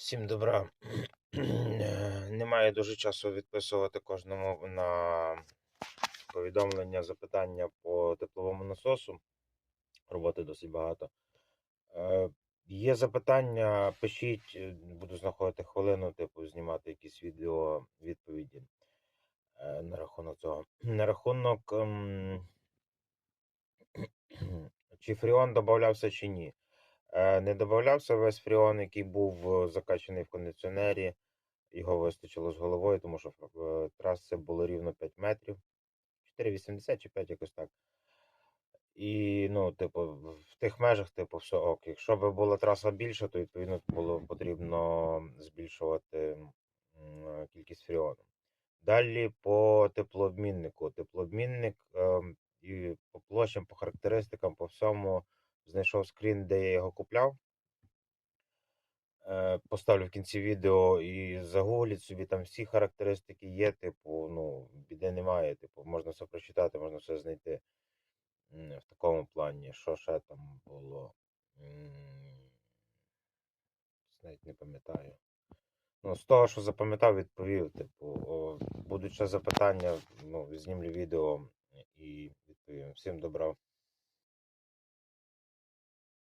Всім добра. Е, Немає дуже часу відписувати кожному на повідомлення, запитання по тепловому насосу. Роботи досить багато. Е, Є запитання, пишіть, е, буду знаходити хвилину, типу, знімати якісь відео відповіді на рахунок цього. На рахунок, ем, чи фріон додавався чи ні. Е, Не додавався весь фріон, який був е, закачаний в кондиціонері. Його вистачило з головою, тому що е, траси було рівно 5 метрів. 4,80 чи 5 якось так. І, ну, типу, в тих межах, типу, все ок. Якщо б була траса більша, то відповідно було потрібно збільшувати кількість фріону. Далі по теплообміннику. Теплообмінник ем, і по площам, по характеристикам, по всьому знайшов скрін, де я його купляв. Е, Поставлю в кінці відео і загугліть собі там всі характеристики є, типу, ну, біди немає, типу, можна все прочитати, можна все знайти в такому плані. Що ще там було? Навіть не пам'ятаю. Ну, з того, що запам'ятав, відповів. Типу, о, будуть ще запитання, ну, знімлю відео і відповім. Всім добра.